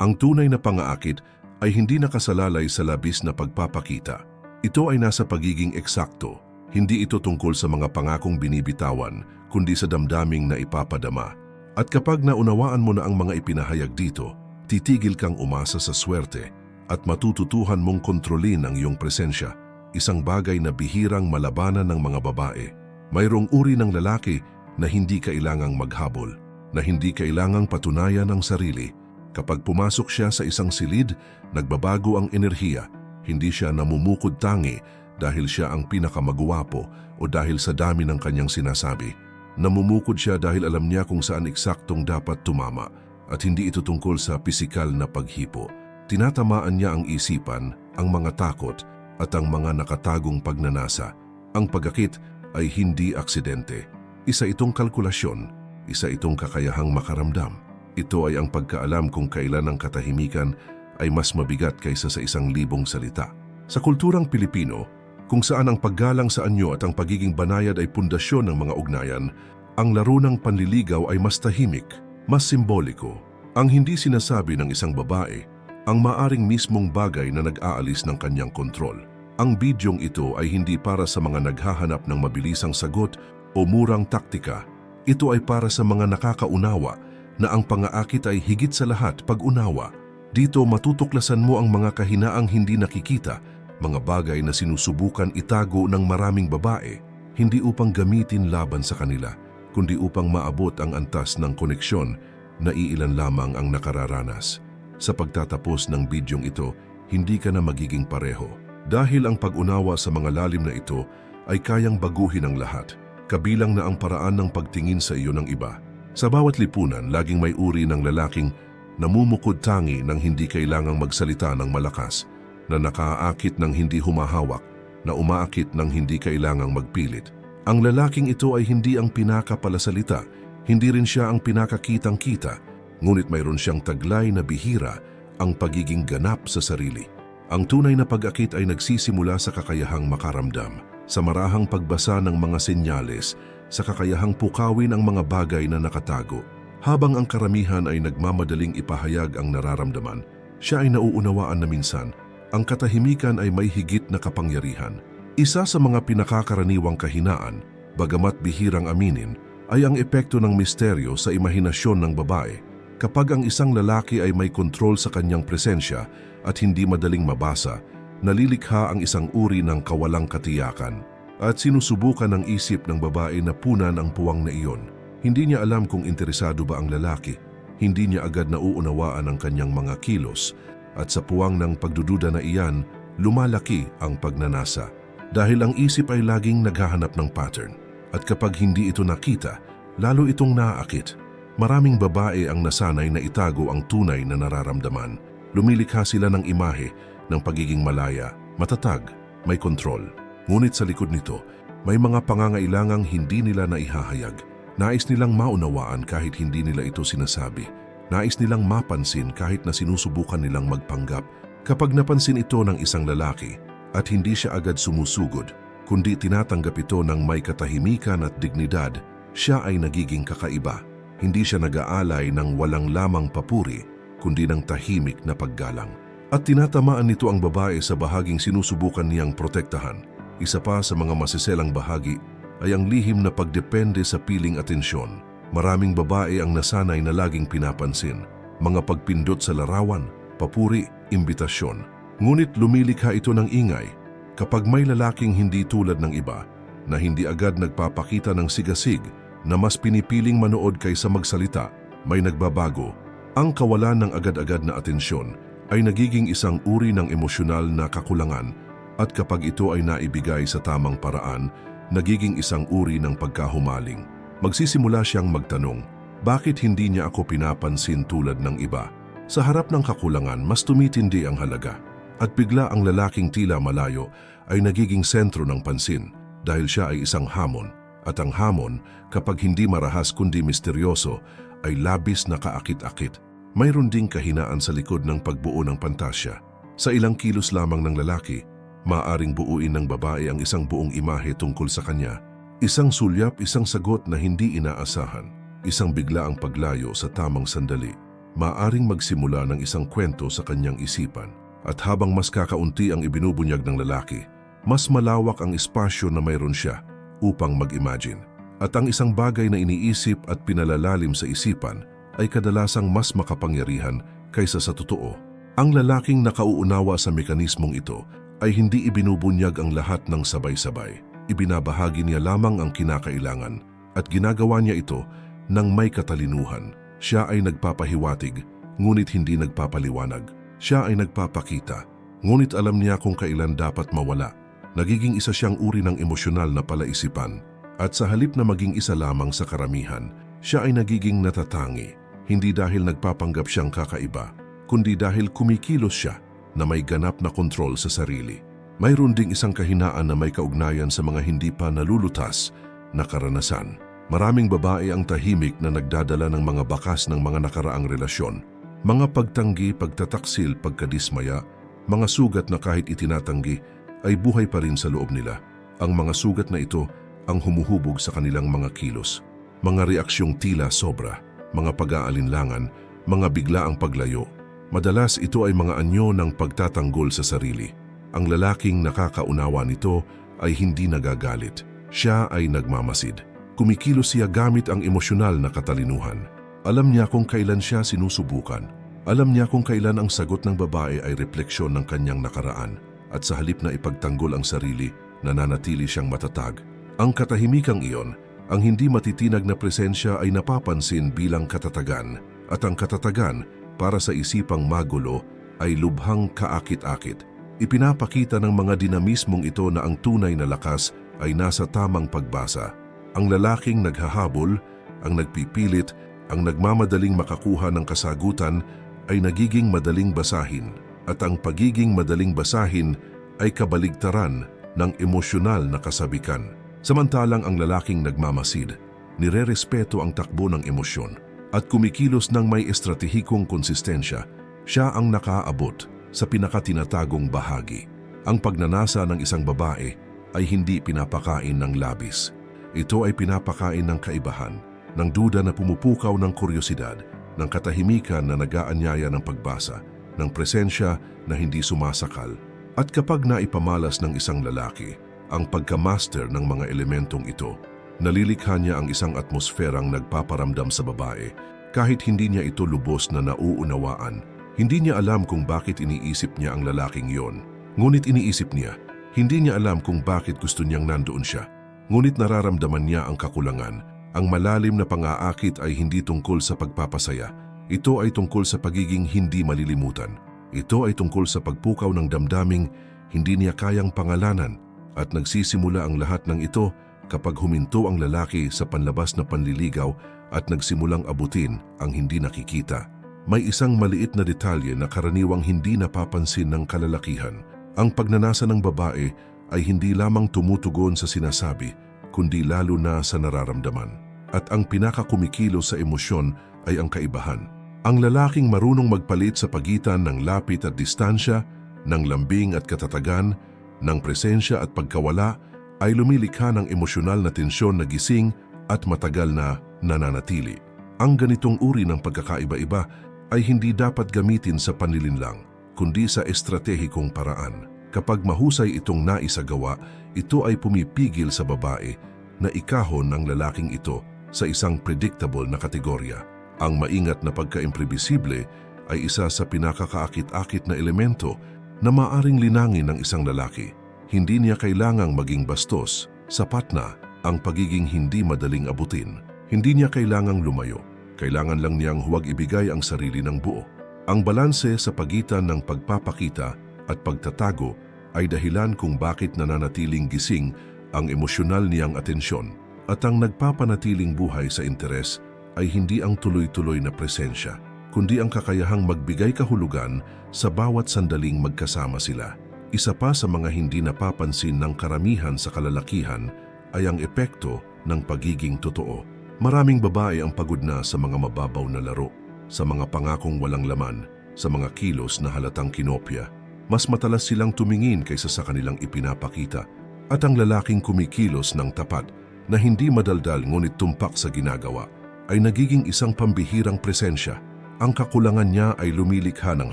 Ang tunay na pangaakit ay hindi nakasalalay sa labis na pagpapakita. Ito ay nasa pagiging eksakto. Hindi ito tungkol sa mga pangakong binibitawan, kundi sa damdaming na ipapadama. At kapag naunawaan mo na ang mga ipinahayag dito, titigil kang umasa sa swerte at matututuhan mong kontrolin ang iyong presensya, isang bagay na bihirang malabanan ng mga babae. Mayroong uri ng lalaki na hindi kailangang maghabol, na hindi kailangang patunayan ang sarili. Kapag pumasok siya sa isang silid, nagbabago ang enerhiya. Hindi siya namumukod tangi dahil siya ang pinakamagwapo o dahil sa dami ng kanyang sinasabi. Namumukod siya dahil alam niya kung saan eksaktong dapat tumama at hindi ito tungkol sa pisikal na paghipo. Tinatamaan niya ang isipan, ang mga takot at ang mga nakatagong pagnanasa. Ang pagakit ay hindi aksidente. Isa itong kalkulasyon, isa itong kakayahang makaramdam. Ito ay ang pagkaalam kung kailan ang katahimikan ay mas mabigat kaysa sa isang libong salita. Sa kulturang Pilipino, kung saan ang paggalang sa anyo at ang pagiging banayad ay pundasyon ng mga ugnayan, ang laro ng panliligaw ay mas tahimik, mas simboliko. Ang hindi sinasabi ng isang babae, ang maaring mismong bagay na nag-aalis ng kanyang kontrol. Ang bidyong ito ay hindi para sa mga naghahanap ng mabilisang sagot o murang taktika. Ito ay para sa mga nakakaunawa na ang pangaakit ay higit sa lahat pag-unawa. Dito matutuklasan mo ang mga kahinaang hindi nakikita, mga bagay na sinusubukan itago ng maraming babae, hindi upang gamitin laban sa kanila, kundi upang maabot ang antas ng koneksyon na iilan lamang ang nakararanas. Sa pagtatapos ng bidyong ito, hindi ka na magiging pareho. Dahil ang pag-unawa sa mga lalim na ito ay kayang baguhin ang lahat, kabilang na ang paraan ng pagtingin sa iyo ng iba. Sa bawat lipunan, laging may uri ng lalaking namumukod tangi ng hindi kailangang magsalita ng malakas, na nakaakit ng hindi humahawak, na umaakit ng hindi kailangang magpilit. Ang lalaking ito ay hindi ang pinakapalasalita, hindi rin siya ang pinakakitang-kita, ngunit mayroon siyang taglay na bihira ang pagiging ganap sa sarili. Ang tunay na pag-akit ay nagsisimula sa kakayahang makaramdam, sa marahang pagbasa ng mga senyales, sa kakayahang pukawin ang mga bagay na nakatago. Habang ang karamihan ay nagmamadaling ipahayag ang nararamdaman, siya ay nauunawaan na minsan, ang katahimikan ay may higit na kapangyarihan. Isa sa mga pinakakaraniwang kahinaan, bagamat bihirang aminin, ay ang epekto ng misteryo sa imahinasyon ng babae. Kapag ang isang lalaki ay may kontrol sa kanyang presensya at hindi madaling mabasa, nalilikha ang isang uri ng kawalang katiyakan at sinusubukan ng isip ng babae na punan ang puwang na iyon. Hindi niya alam kung interesado ba ang lalaki. Hindi niya agad nauunawaan ang kanyang mga kilos at sa puwang ng pagdududa na iyan, lumalaki ang pagnanasa. Dahil ang isip ay laging naghahanap ng pattern at kapag hindi ito nakita, lalo itong naakit. Maraming babae ang nasanay na itago ang tunay na nararamdaman. Lumilikha sila ng imahe ng pagiging malaya, matatag, may kontrol. Ngunit sa likod nito, may mga pangangailangang hindi nila naihahayag. Nais nilang maunawaan kahit hindi nila ito sinasabi. Nais nilang mapansin kahit na sinusubukan nilang magpanggap. Kapag napansin ito ng isang lalaki at hindi siya agad sumusugod, kundi tinatanggap ito ng may katahimikan at dignidad, siya ay nagiging kakaiba. Hindi siya nag-aalay ng walang lamang papuri, kundi ng tahimik na paggalang. At tinatamaan nito ang babae sa bahaging sinusubukan niyang protektahan. Isa pa sa mga masiselang bahagi ay ang lihim na pagdepende sa piling atensyon. Maraming babae ang nasanay na laging pinapansin, mga pagpindot sa larawan, papuri, imbitasyon. Ngunit lumilikha ito ng ingay kapag may lalaking hindi tulad ng iba na hindi agad nagpapakita ng sigasig na mas pinipiling manood kaysa magsalita, may nagbabago. Ang kawalan ng agad-agad na atensyon ay nagiging isang uri ng emosyonal na kakulangan at kapag ito ay naibigay sa tamang paraan, nagiging isang uri ng pagkahumaling. Magsisimula siyang magtanong, bakit hindi niya ako pinapansin tulad ng iba? Sa harap ng kakulangan, mas tumitindi ang halaga. At bigla ang lalaking tila malayo ay nagiging sentro ng pansin dahil siya ay isang hamon. At ang hamon, kapag hindi marahas kundi misteryoso, ay labis na kaakit-akit. Mayroon ding kahinaan sa likod ng pagbuo ng pantasya. Sa ilang kilos lamang ng lalaki, maaring buuin ng babae ang isang buong imahe tungkol sa kanya. Isang sulyap, isang sagot na hindi inaasahan. Isang bigla ang paglayo sa tamang sandali. maaring magsimula ng isang kwento sa kanyang isipan. At habang mas kakaunti ang ibinubunyag ng lalaki, mas malawak ang espasyo na mayroon siya upang mag-imagine. At ang isang bagay na iniisip at pinalalalim sa isipan ay kadalasang mas makapangyarihan kaysa sa totoo. Ang lalaking nakauunawa sa mekanismong ito ay hindi ibinubunyag ang lahat ng sabay-sabay. Ibinabahagi niya lamang ang kinakailangan at ginagawa niya ito ng may katalinuhan. Siya ay nagpapahiwatig, ngunit hindi nagpapaliwanag. Siya ay nagpapakita, ngunit alam niya kung kailan dapat mawala. Nagiging isa siyang uri ng emosyonal na palaisipan. At sa halip na maging isa lamang sa karamihan, siya ay nagiging natatangi, hindi dahil nagpapanggap siyang kakaiba, kundi dahil kumikilos siya na may ganap na kontrol sa sarili. Mayroon ding isang kahinaan na may kaugnayan sa mga hindi pa nalulutas na karanasan. Maraming babae ang tahimik na nagdadala ng mga bakas ng mga nakaraang relasyon. Mga pagtanggi, pagtataksil, pagkadismaya, mga sugat na kahit itinatanggi ay buhay pa rin sa loob nila. Ang mga sugat na ito ang humuhubog sa kanilang mga kilos. Mga reaksyong tila sobra, mga pag-aalinlangan, mga biglaang paglayo. Madalas ito ay mga anyo ng pagtatanggol sa sarili. Ang lalaking nakakaunawa nito ay hindi nagagalit. Siya ay nagmamasid. Kumikilos siya gamit ang emosyonal na katalinuhan. Alam niya kung kailan siya sinusubukan. Alam niya kung kailan ang sagot ng babae ay refleksyon ng kanyang nakaraan at sa halip na ipagtanggol ang sarili, nananatili siyang matatag. Ang katahimikang iyon, ang hindi matitinag na presensya ay napapansin bilang katatagan at ang katatagan para sa isipang magulo ay lubhang kaakit-akit. Ipinapakita ng mga dinamismong ito na ang tunay na lakas ay nasa tamang pagbasa. Ang lalaking naghahabol, ang nagpipilit, ang nagmamadaling makakuha ng kasagutan ay nagiging madaling basahin at ang pagiging madaling basahin ay kabaligtaran ng emosyonal na kasabikan. Samantalang ang lalaking nagmamasid, nire-respeto ang takbo ng emosyon at kumikilos ng may estratehikong konsistensya, siya ang nakaabot sa pinakatinatagong bahagi. Ang pagnanasa ng isang babae ay hindi pinapakain ng labis. Ito ay pinapakain ng kaibahan, ng duda na pumupukaw ng kuryosidad, ng katahimikan na nagaanyaya ng pagbasa, ng presensya na hindi sumasakal. At kapag naipamalas ng isang lalaki ang pagkamaster ng mga elementong ito, nalilikha niya ang isang atmosferang nagpaparamdam sa babae kahit hindi niya ito lubos na nauunawaan. Hindi niya alam kung bakit iniisip niya ang lalaking yon. Ngunit iniisip niya, hindi niya alam kung bakit gusto niyang nandoon siya. Ngunit nararamdaman niya ang kakulangan. Ang malalim na pang-aakit ay hindi tungkol sa pagpapasaya. Ito ay tungkol sa pagiging hindi malilimutan. Ito ay tungkol sa pagpukaw ng damdaming hindi niya kayang pangalanan at nagsisimula ang lahat ng ito kapag huminto ang lalaki sa panlabas na panliligaw at nagsimulang abutin ang hindi nakikita. May isang maliit na detalye na karaniwang hindi napapansin ng kalalakihan. Ang pagnanasa ng babae ay hindi lamang tumutugon sa sinasabi, kundi lalo na sa nararamdaman. At ang pinakakumikilos sa emosyon ay ang kaibahan. Ang lalaking marunong magpalit sa pagitan ng lapit at distansya, ng lambing at katatagan, ng presensya at pagkawala ay lumilikha ng emosyonal na tensyon na gising at matagal na nananatili. Ang ganitong uri ng pagkakaiba-iba ay hindi dapat gamitin sa panlilinlang, kundi sa estratehikong paraan. Kapag mahusay itong naisagawa, ito ay pumipigil sa babae na ikahon ng lalaking ito sa isang predictable na kategorya. Ang maingat na pagka-imprevisible ay isa sa pinakakaakit-akit na elemento na maaring linangin ng isang lalaki. Hindi niya kailangang maging bastos, sapat na ang pagiging hindi madaling abutin. Hindi niya kailangang lumayo. Kailangan lang niyang huwag ibigay ang sarili ng buo. Ang balanse sa pagitan ng pagpapakita at pagtatago ay dahilan kung bakit nananatiling gising ang emosyonal niyang atensyon at ang nagpapanatiling buhay sa interes ay hindi ang tuloy-tuloy na presensya, kundi ang kakayahang magbigay kahulugan sa bawat sandaling magkasama sila. Isa pa sa mga hindi napapansin ng karamihan sa kalalakihan ay ang epekto ng pagiging totoo. Maraming babae ang pagod na sa mga mababaw na laro, sa mga pangakong walang laman, sa mga kilos na halatang kinopya. Mas matalas silang tumingin kaysa sa kanilang ipinapakita at ang lalaking kumikilos ng tapat na hindi madaldal ngunit tumpak sa ginagawa ay nagiging isang pambihirang presensya. ang kakulangan niya ay lumilikha ng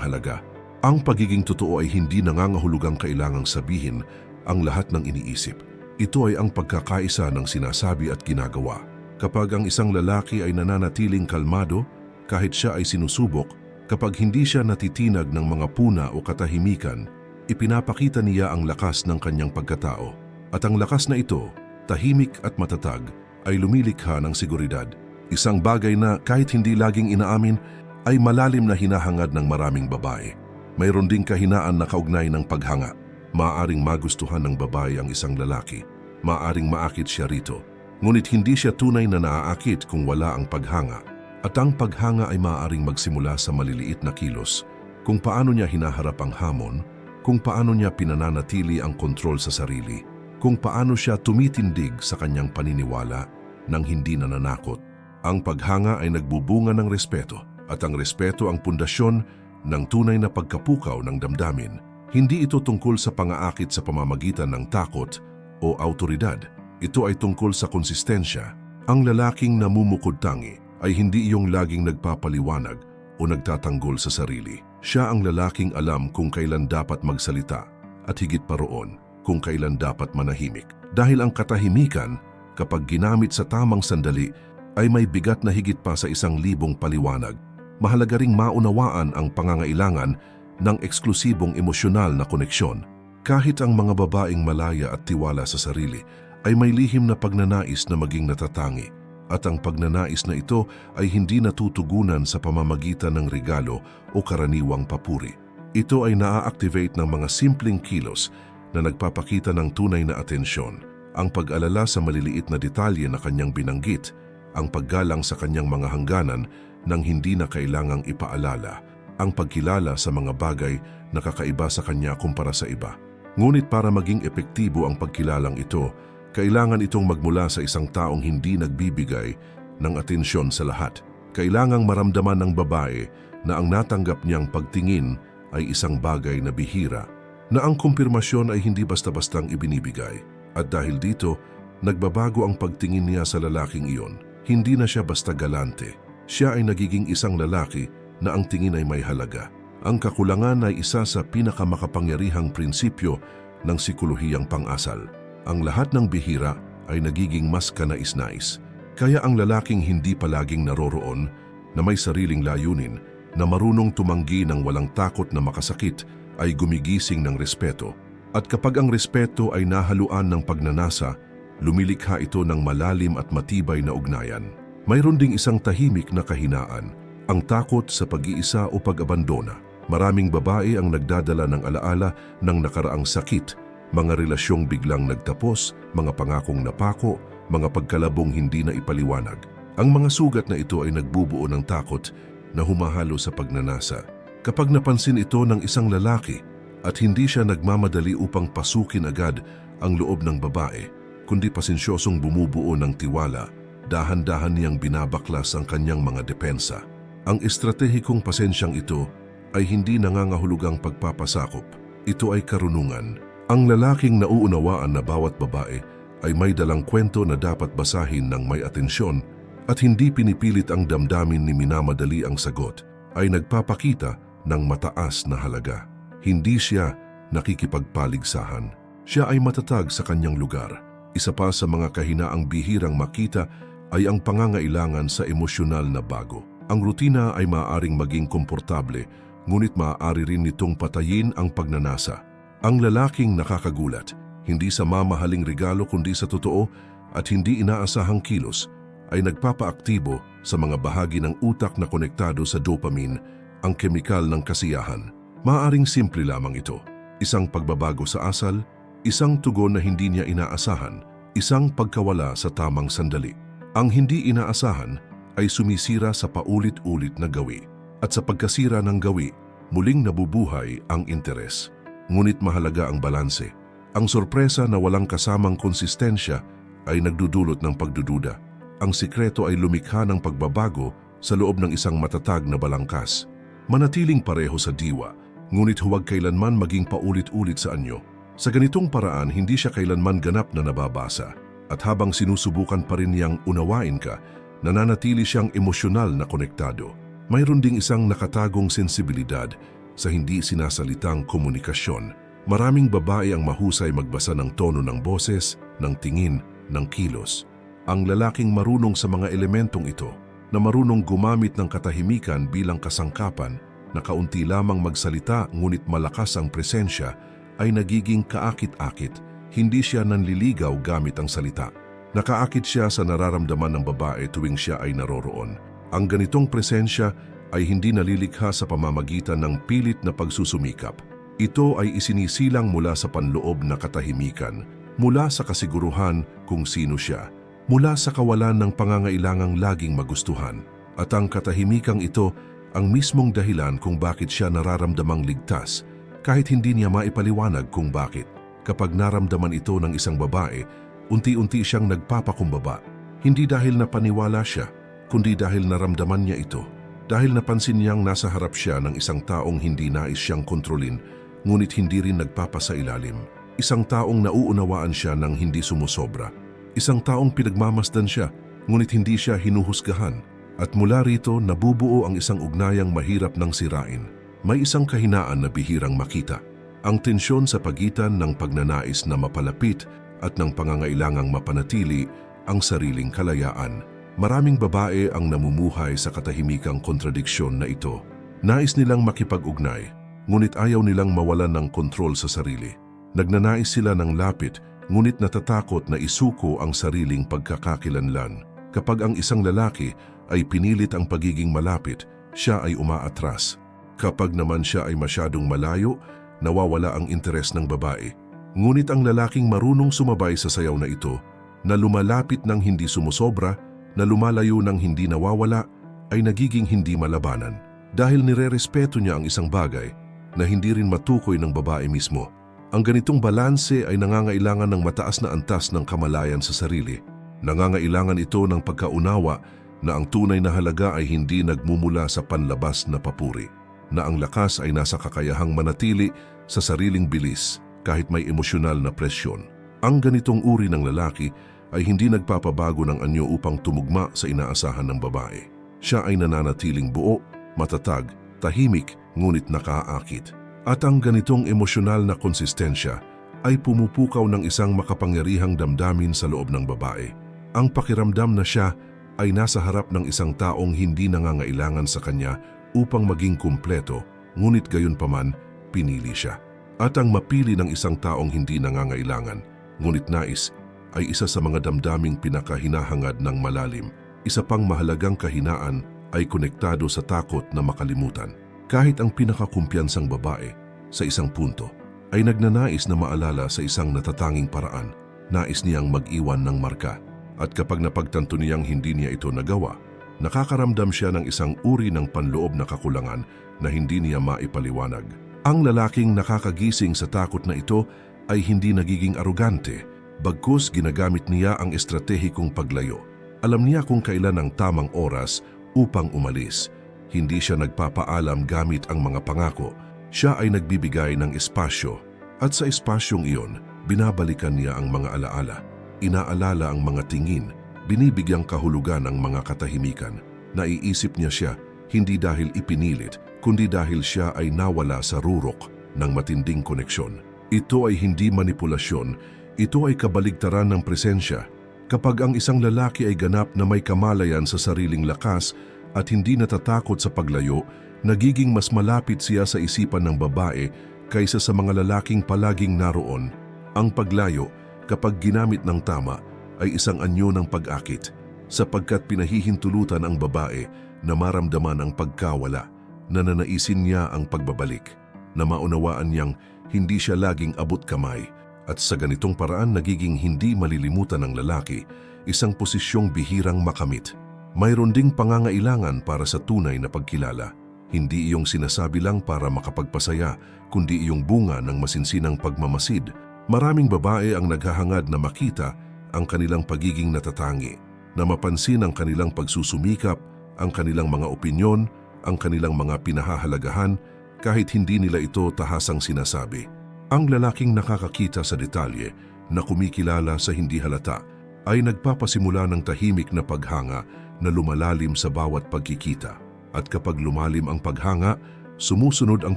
halaga. Ang pagiging totoo ay hindi nangangahulugang kailangang sabihin ang lahat ng iniisip. Ito ay ang pagkakaisa ng sinasabi at ginagawa. Kapag ang isang lalaki ay nananatiling kalmado, kahit siya ay sinusubok, kapag hindi siya natitinag ng mga puna o katahimikan, ipinapakita niya ang lakas ng kanyang pagkatao. At ang lakas na ito, tahimik at matatag, ay lumilikha ng seguridad. Isang bagay na kahit hindi laging inaamin, ay malalim na hinahangad ng maraming babae. Mayroon ding kahinaan na kaugnay ng paghanga. Maaring magustuhan ng babae ang isang lalaki. Maaring maakit siya rito. Ngunit hindi siya tunay na naaakit kung wala ang paghanga. At ang paghanga ay maaaring magsimula sa maliliit na kilos. Kung paano niya hinaharap ang hamon, kung paano niya pinananatili ang kontrol sa sarili, kung paano siya tumitindig sa kanyang paniniwala nang hindi nananakot. Ang paghanga ay nagbubunga ng respeto at ang respeto ang pundasyon ng tunay na pagkapukaw ng damdamin. Hindi ito tungkol sa pangaakit sa pamamagitan ng takot o autoridad. Ito ay tungkol sa konsistensya. Ang lalaking namumukod tangi ay hindi iyong laging nagpapaliwanag o nagtatanggol sa sarili. Siya ang lalaking alam kung kailan dapat magsalita at higit pa roon kung kailan dapat manahimik. Dahil ang katahimikan, kapag ginamit sa tamang sandali, ay may bigat na higit pa sa isang libong paliwanag. Mahalaga ring maunawaan ang pangangailangan ng eksklusibong emosyonal na koneksyon. Kahit ang mga babaeng malaya at tiwala sa sarili ay may lihim na pagnanais na maging natatangi at ang pagnanais na ito ay hindi natutugunan sa pamamagitan ng regalo o karaniwang papuri. Ito ay naa-activate ng mga simpleng kilos na nagpapakita ng tunay na atensyon, ang pag-alala sa maliliit na detalye na kanyang binanggit, ang paggalang sa kanyang mga hangganan nang hindi na kailangang ipaalala, ang pagkilala sa mga bagay na kakaiba sa kanya kumpara sa iba. Ngunit para maging epektibo ang pagkilalang ito, kailangan itong magmula sa isang taong hindi nagbibigay ng atensyon sa lahat. Kailangang maramdaman ng babae na ang natanggap niyang pagtingin ay isang bagay na bihira, na ang kumpirmasyon ay hindi basta-bastang ibinibigay. At dahil dito, nagbabago ang pagtingin niya sa lalaking iyon. Hindi na siya basta galante. Siya ay nagiging isang lalaki na ang tingin ay may halaga. Ang kakulangan ay isa sa pinakamakapangyarihang prinsipyo ng sikolohiyang pang-asal. Ang lahat ng bihira ay nagiging mas kanais-nais. Kaya ang lalaking hindi palaging naroroon na may sariling layunin na marunong tumanggi ng walang takot na makasakit ay gumigising ng respeto. At kapag ang respeto ay nahaluan ng pagnanasa, lumilikha ito ng malalim at matibay na ugnayan. Mayroon ding isang tahimik na kahinaan, ang takot sa pag-iisa o pag-abandona. Maraming babae ang nagdadala ng alaala ng nakaraang sakit, mga relasyong biglang nagtapos, mga pangakong napako, mga pagkalabong hindi na ipaliwanag. Ang mga sugat na ito ay nagbubuo ng takot na humahalo sa pagnanasa. Kapag napansin ito ng isang lalaki at hindi siya nagmamadali upang pasukin agad ang loob ng babae, kundi pasensyosong bumubuo ng tiwala, dahan-dahan niyang binabaklas ang kanyang mga depensa. Ang estratehikong pasensyang ito ay hindi nangangahulugang pagpapasakop. Ito ay karunungan. Ang lalaking nauunawaan na bawat babae ay may dalang kwento na dapat basahin ng may atensyon at hindi pinipilit ang damdamin ni minamadali ang sagot ay nagpapakita ng mataas na halaga. Hindi siya nakikipagpaligsahan. Siya ay matatag sa kanyang lugar. Isa pa sa mga kahinaang bihirang makita ay ang pangangailangan sa emosyonal na bago. Ang rutina ay maaaring maging komportable ngunit maaari rin nitong patayin ang pagnanasa. Ang lalaking nakakagulat, hindi sa mamahaling regalo kundi sa totoo at hindi inaasahang kilos, ay nagpapaaktibo sa mga bahagi ng utak na konektado sa dopamine, ang kemikal ng kasiyahan. Maaring simple lamang ito. Isang pagbabago sa asal, isang tugon na hindi niya inaasahan, isang pagkawala sa tamang sandali. Ang hindi inaasahan ay sumisira sa paulit-ulit na gawi at sa pagkasira ng gawi, muling nabubuhay ang interes. Ngunit mahalaga ang balanse. Ang sorpresa na walang kasamang konsistensya ay nagdudulot ng pagdududa. Ang sikreto ay lumikha ng pagbabago sa loob ng isang matatag na balangkas. Manatiling pareho sa diwa, ngunit huwag kailanman maging paulit-ulit sa anyo. Sa ganitong paraan, hindi siya kailanman ganap na nababasa. At habang sinusubukan pa rin niyang unawain ka, nananatili siyang emosyonal na konektado. Mayroon ding isang nakatagong sensibilidad sa hindi sinasalitang komunikasyon. Maraming babae ang mahusay magbasa ng tono ng boses, ng tingin, ng kilos. Ang lalaking marunong sa mga elementong ito, na marunong gumamit ng katahimikan bilang kasangkapan, na kaunti lamang magsalita ngunit malakas ang presensya, ay nagiging kaakit-akit. Hindi siya nanliligaw gamit ang salita. Nakaakit siya sa nararamdaman ng babae tuwing siya ay naroroon. Ang ganitong presensya ay hindi nalilikha sa pamamagitan ng pilit na pagsusumikap. Ito ay isinisilang mula sa panloob na katahimikan, mula sa kasiguruhan kung sino siya, mula sa kawalan ng pangangailangang laging magustuhan. At ang katahimikang ito ang mismong dahilan kung bakit siya nararamdamang ligtas, kahit hindi niya maipaliwanag kung bakit. Kapag naramdaman ito ng isang babae, unti-unti siyang nagpapakumbaba. Hindi dahil napaniwala siya, kundi dahil naramdaman niya ito. Dahil napansin niyang nasa harap siya ng isang taong hindi nais siyang kontrolin, ngunit hindi rin nagpapasailalim. Isang taong nauunawaan siya ng hindi sumusobra. Isang taong pinagmamasdan siya, ngunit hindi siya hinuhusgahan. At mula rito, nabubuo ang isang ugnayang mahirap ng sirain. May isang kahinaan na bihirang makita. Ang tensyon sa pagitan ng pagnanais na mapalapit at ng pangangailangang mapanatili ang sariling kalayaan. Maraming babae ang namumuhay sa katahimikang kontradiksyon na ito. Nais nilang makipag-ugnay, ngunit ayaw nilang mawalan ng kontrol sa sarili. Nagnanais sila ng lapit, ngunit natatakot na isuko ang sariling pagkakakilanlan. Kapag ang isang lalaki ay pinilit ang pagiging malapit, siya ay umaatras. Kapag naman siya ay masyadong malayo, nawawala ang interes ng babae. Ngunit ang lalaking marunong sumabay sa sayaw na ito, na lumalapit ng hindi sumusobra, na lumalayo ng hindi nawawala, ay nagiging hindi malabanan. Dahil nirerespeto niya ang isang bagay na hindi rin matukoy ng babae mismo. Ang ganitong balanse ay nangangailangan ng mataas na antas ng kamalayan sa sarili. Nangangailangan ito ng pagkaunawa na ang tunay na halaga ay hindi nagmumula sa panlabas na papuri, na ang lakas ay nasa kakayahang manatili sa sariling bilis kahit may emosyonal na presyon. Ang ganitong uri ng lalaki ay hindi nagpapabago ng anyo upang tumugma sa inaasahan ng babae. Siya ay nananatiling buo, matatag, tahimik, ngunit nakaakit. At ang ganitong emosyonal na konsistensya ay pumupukaw ng isang makapangyarihang damdamin sa loob ng babae. Ang pakiramdam na siya ay nasa harap ng isang taong hindi nangangailangan sa kanya upang maging kumpleto, ngunit gayon paman, pinili siya. At ang mapili ng isang taong hindi nangangailangan, ngunit nais, ay isa sa mga damdaming pinakahinahangad ng malalim. Isa pang mahalagang kahinaan ay konektado sa takot na makalimutan. Kahit ang pinakakumpiyansang babae sa isang punto ay nagnanais na maalala sa isang natatanging paraan, nais niyang mag-iwan ng marka. At kapag napagtanto niyang hindi niya ito nagawa, nakakaramdam siya ng isang uri ng panloob na kakulangan na hindi niya maipaliwanag. Ang lalaking nakakagising sa takot na ito ay hindi nagiging arugante, bagkus ginagamit niya ang estratehikong paglayo. Alam niya kung kailan ang tamang oras upang umalis. Hindi siya nagpapaalam gamit ang mga pangako. Siya ay nagbibigay ng espasyo. At sa espasyong iyon, binabalikan niya ang mga alaala. Inaalala ang mga tingin, binibigyang kahulugan ang mga katahimikan. Naiisip niya siya, hindi dahil ipinilit, kundi dahil siya ay nawala sa rurok ng matinding koneksyon. Ito ay hindi manipulasyon, ito ay kabaligtaran ng presensya. Kapag ang isang lalaki ay ganap na may kamalayan sa sariling lakas at hindi natatakot sa paglayo, nagiging mas malapit siya sa isipan ng babae kaysa sa mga lalaking palaging naroon. Ang paglayo, kapag ginamit ng tama, ay isang anyo ng pag-akit sapagkat pinahihintulutan ang babae na maramdaman ang pagkawala, na nanaisin niya ang pagbabalik, na maunawaan niyang hindi siya laging abot kamay at sa ganitong paraan nagiging hindi malilimutan ng lalaki isang posisyong bihirang makamit. Mayroon ding pangangailangan para sa tunay na pagkilala. Hindi iyong sinasabi lang para makapagpasaya, kundi iyong bunga ng masinsinang pagmamasid. Maraming babae ang naghahangad na makita ang kanilang pagiging natatangi, na mapansin ang kanilang pagsusumikap, ang kanilang mga opinyon, ang kanilang mga pinahahalagahan, kahit hindi nila ito tahasang sinasabi. Ang lalaking nakakakita sa detalye na kumikilala sa hindi halata ay nagpapasimula ng tahimik na paghanga na lumalalim sa bawat pagkikita. At kapag lumalim ang paghanga, sumusunod ang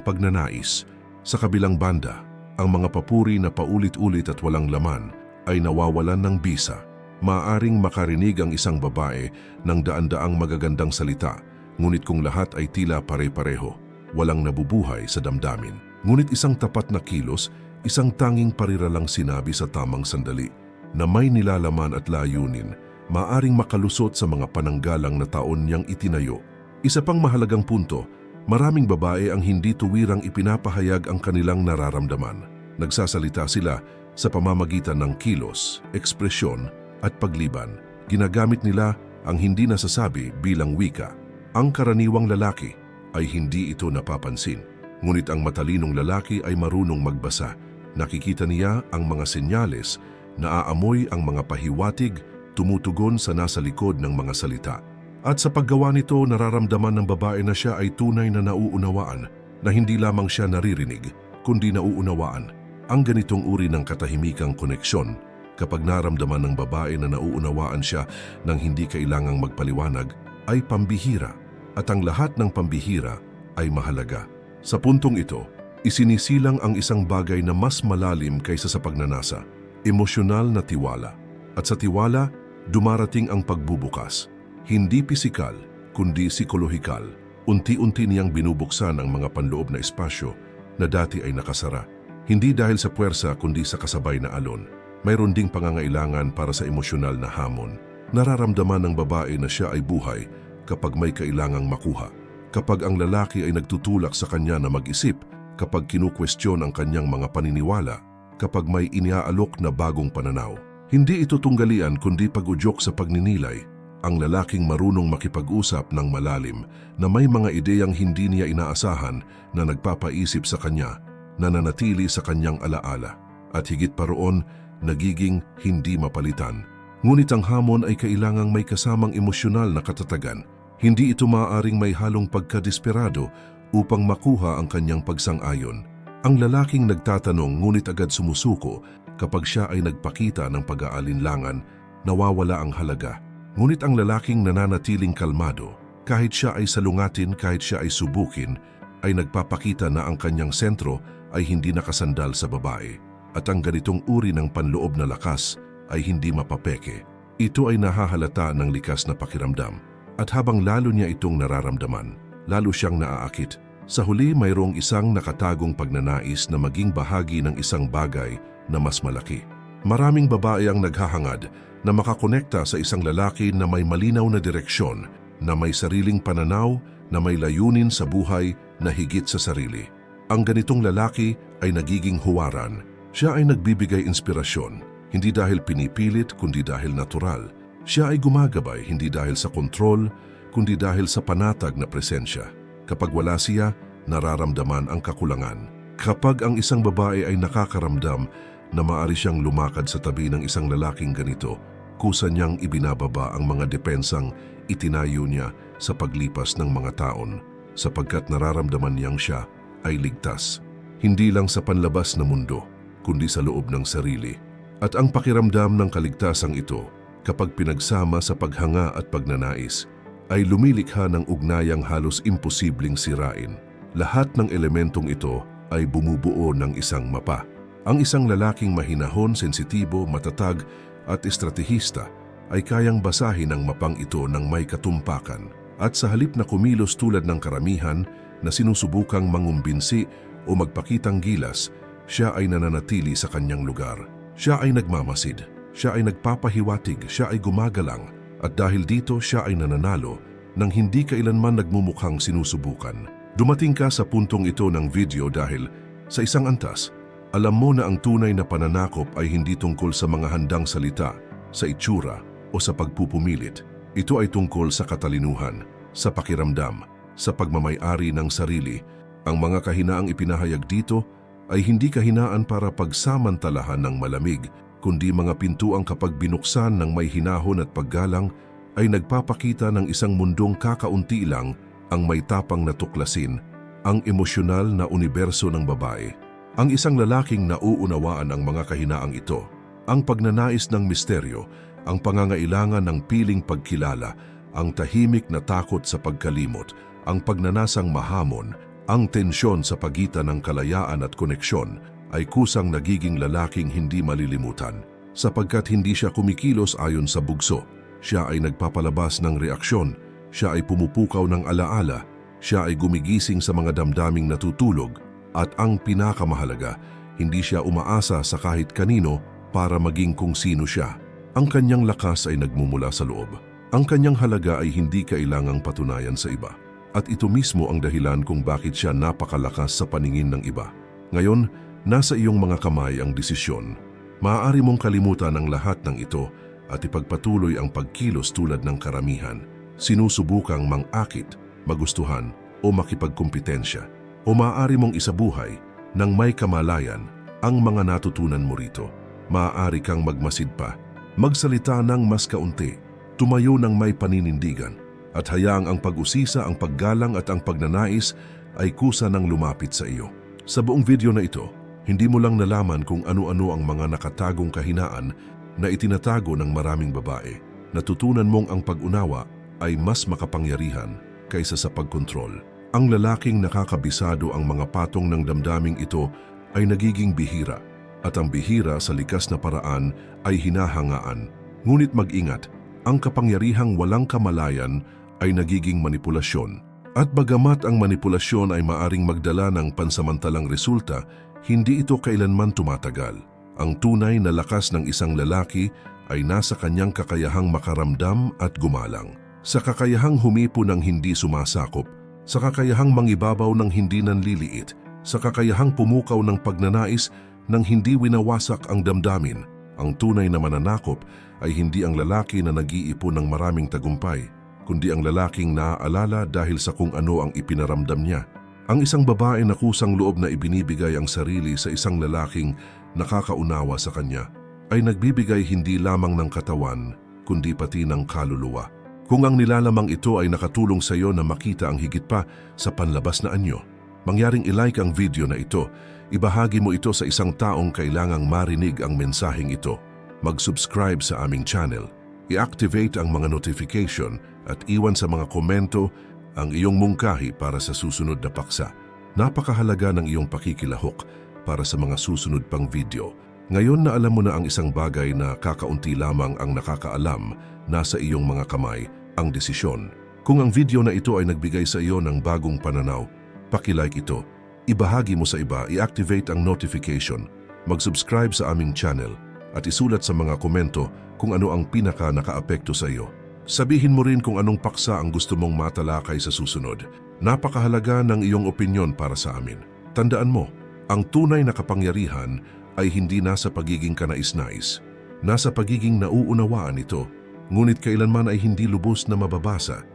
pagnanais. Sa kabilang banda, ang mga papuri na paulit-ulit at walang laman ay nawawalan ng bisa. Maaring makarinig ang isang babae ng daan-daang magagandang salita, ngunit kung lahat ay tila pare-pareho, walang nabubuhay sa damdamin. Ngunit isang tapat na kilos, isang tanging parira lang sinabi sa tamang sandali, na may nilalaman at layunin, maaring makalusot sa mga pananggalang na taon niyang itinayo. Isa pang mahalagang punto, maraming babae ang hindi tuwirang ipinapahayag ang kanilang nararamdaman. Nagsasalita sila sa pamamagitan ng kilos, ekspresyon at pagliban. Ginagamit nila ang hindi nasasabi bilang wika. Ang karaniwang lalaki ay hindi ito napapansin. Ngunit ang matalinong lalaki ay marunong magbasa. Nakikita niya ang mga senyales, naaamoy ang mga pahiwatig, tumutugon sa nasa likod ng mga salita. At sa paggawa nito, nararamdaman ng babae na siya ay tunay na nauunawaan, na hindi lamang siya naririnig, kundi nauunawaan. Ang ganitong uri ng katahimikang koneksyon, kapag naramdaman ng babae na nauunawaan siya nang hindi kailangang magpaliwanag, ay pambihira. At ang lahat ng pambihira ay mahalaga. Sa puntong ito, isinisilang ang isang bagay na mas malalim kaysa sa pagnanasa, emosyonal na tiwala. At sa tiwala, dumarating ang pagbubukas. Hindi pisikal, kundi psikolohikal. Unti-unti niyang binubuksan ang mga panloob na espasyo na dati ay nakasara. Hindi dahil sa puwersa kundi sa kasabay na alon. Mayroon ding pangangailangan para sa emosyonal na hamon. Nararamdaman ng babae na siya ay buhay kapag may kailangang makuha. Kapag ang lalaki ay nagtutulak sa kanya na mag-isip, kapag kinukwestiyon ang kanyang mga paniniwala, kapag may iniaalok na bagong pananaw. Hindi ito tunggalian kundi pag-udyok sa pagninilay. Ang lalaking marunong makipag-usap ng malalim na may mga ideyang hindi niya inaasahan na nagpapaisip sa kanya, na nanatili sa kanyang alaala. At higit pa roon, nagiging hindi mapalitan. Ngunit ang hamon ay kailangang may kasamang emosyonal na katatagan. Hindi ito maaaring may halong pagkadesperado upang makuha ang kanyang pagsang-ayon. Ang lalaking nagtatanong ngunit agad sumusuko kapag siya ay nagpakita ng pag-aalinlangan, nawawala ang halaga. Ngunit ang lalaking nananatiling kalmado, kahit siya ay salungatin, kahit siya ay subukin, ay nagpapakita na ang kanyang sentro ay hindi nakasandal sa babae. At ang ganitong uri ng panloob na lakas ay hindi mapapeke. Ito ay nahahalata ng likas na pakiramdam. At habang lalo niya itong nararamdaman, lalo siyang naaakit. Sa huli mayroong isang nakatagong pagnanais na maging bahagi ng isang bagay na mas malaki. Maraming babae ang naghahangad na makakonekta sa isang lalaki na may malinaw na direksyon, na may sariling pananaw, na may layunin sa buhay na higit sa sarili. Ang ganitong lalaki ay nagiging huwaran. Siya ay nagbibigay inspirasyon, hindi dahil pinipilit kundi dahil natural. Siya ay gumagabay hindi dahil sa kontrol, kundi dahil sa panatag na presensya. Kapag wala siya, nararamdaman ang kakulangan. Kapag ang isang babae ay nakakaramdam na maari siyang lumakad sa tabi ng isang lalaking ganito, kusa niyang ibinababa ang mga depensang itinayo niya sa paglipas ng mga taon sapagkat nararamdaman niyang siya ay ligtas. Hindi lang sa panlabas na mundo, kundi sa loob ng sarili. At ang pakiramdam ng kaligtasang ito, kapag pinagsama sa paghanga at pagnanais, ay lumilikha ng ugnayang halos imposibleng sirain. Lahat ng elementong ito ay bumubuo ng isang mapa. Ang isang lalaking mahinahon, sensitibo, matatag at estratehista ay kayang basahin ang mapang ito ng may katumpakan at sa halip na kumilos tulad ng karamihan na sinusubukang mangumbinsi o magpakitang gilas, siya ay nananatili sa kanyang lugar. Siya ay nagmamasid, siya ay nagpapahiwatig, siya ay gumagalang at dahil dito siya ay nananalo nang hindi kailanman nagmumukhang sinusubukan. Dumating ka sa puntong ito ng video dahil sa isang antas, alam mo na ang tunay na pananakop ay hindi tungkol sa mga handang salita, sa itsura o sa pagpupumilit. Ito ay tungkol sa katalinuhan, sa pakiramdam, sa pagmamayari ng sarili. Ang mga kahinaang ipinahayag dito ay hindi kahinaan para pagsamantalahan ng malamig, kundi mga pintuang kapag binuksan ng may hinahon at paggalang ay nagpapakita ng isang mundong kakaunti lang ang may tapang na tuklasin, ang emosyonal na universo ng babae. Ang isang lalaking nauunawaan ang mga kahinaang ito, ang pagnanais ng misteryo, ang pangangailangan ng piling pagkilala, ang tahimik na takot sa pagkalimot, ang pagnanasang mahamon, ang tensyon sa pagitan ng kalayaan at koneksyon ay kusang nagiging lalaking hindi malilimutan sapagkat hindi siya kumikilos ayon sa bugso. Siya ay nagpapalabas ng reaksyon, siya ay pumupukaw ng alaala, siya ay gumigising sa mga damdaming natutulog at ang pinakamahalaga, hindi siya umaasa sa kahit kanino para maging kung sino siya. Ang kanyang lakas ay nagmumula sa loob. Ang kanyang halaga ay hindi kailangang patunayan sa iba. At ito mismo ang dahilan kung bakit siya napakalakas sa paningin ng iba. Ngayon, nasa iyong mga kamay ang desisyon. Maaari mong kalimutan ang lahat ng ito at ipagpatuloy ang pagkilos tulad ng karamihan. Sinusubukang mang-akit, magustuhan o makipagkumpetensya. O maaari mong isabuhay ng may kamalayan ang mga natutunan mo rito. Maaari kang magmasid pa, magsalita ng mas kaunti, tumayo ng may paninindigan, at hayaang ang pag-usisa, ang paggalang at ang pagnanais ay kusa ng lumapit sa iyo. Sa buong video na ito, hindi mo lang nalaman kung ano-ano ang mga nakatagong kahinaan na itinatago ng maraming babae. Natutunan mong ang pag-unawa ay mas makapangyarihan kaysa sa pagkontrol. Ang lalaking nakakabisado ang mga patong ng damdaming ito ay nagiging bihira at ang bihira sa likas na paraan ay hinahangaan. Ngunit mag-ingat, ang kapangyarihang walang kamalayan ay nagiging manipulasyon. At bagamat ang manipulasyon ay maaring magdala ng pansamantalang resulta, hindi ito kailanman tumatagal. Ang tunay na lakas ng isang lalaki ay nasa kanyang kakayahang makaramdam at gumalang. Sa kakayahang humipo ng hindi sumasakop, sa kakayahang mangibabaw ng hindi nanliliit, sa kakayahang pumukaw ng pagnanais nang hindi winawasak ang damdamin. Ang tunay na mananakop ay hindi ang lalaki na nag-iipon ng maraming tagumpay, kundi ang lalaking naaalala dahil sa kung ano ang ipinaramdam niya. Ang isang babae na kusang loob na ibinibigay ang sarili sa isang lalaking nakakaunawa sa kanya ay nagbibigay hindi lamang ng katawan, kundi pati ng kaluluwa. Kung ang nilalamang ito ay nakatulong sa iyo na makita ang higit pa sa panlabas na anyo, mangyaring ilike ang video na ito, ibahagi mo ito sa isang taong kailangang marinig ang mensaheng ito. Mag-subscribe sa aming channel, i-activate ang mga notification at iwan sa mga komento ang iyong mungkahi para sa susunod na paksa. Napakahalaga ng iyong pakikilahok para sa mga susunod pang video. Ngayon na alam mo na ang isang bagay na kakaunti lamang ang nakakaalam, nasa iyong mga kamay ang desisyon. Kung ang video na ito ay nagbigay sa iyo ng bagong pananaw, pakilike ito, ibahagi mo sa iba, i-activate ang notification, mag-subscribe sa aming channel, at isulat sa mga komento kung ano ang pinaka nakaapekto sa iyo. Sabihin mo rin kung anong paksa ang gusto mong matalakay sa susunod. Napakahalaga ng iyong opinyon para sa amin. Tandaan mo, ang tunay na kapangyarihan ay hindi nasa pagiging kanais-nais. Nasa pagiging nauunawaan ito, ngunit kailanman ay hindi lubos na mababasa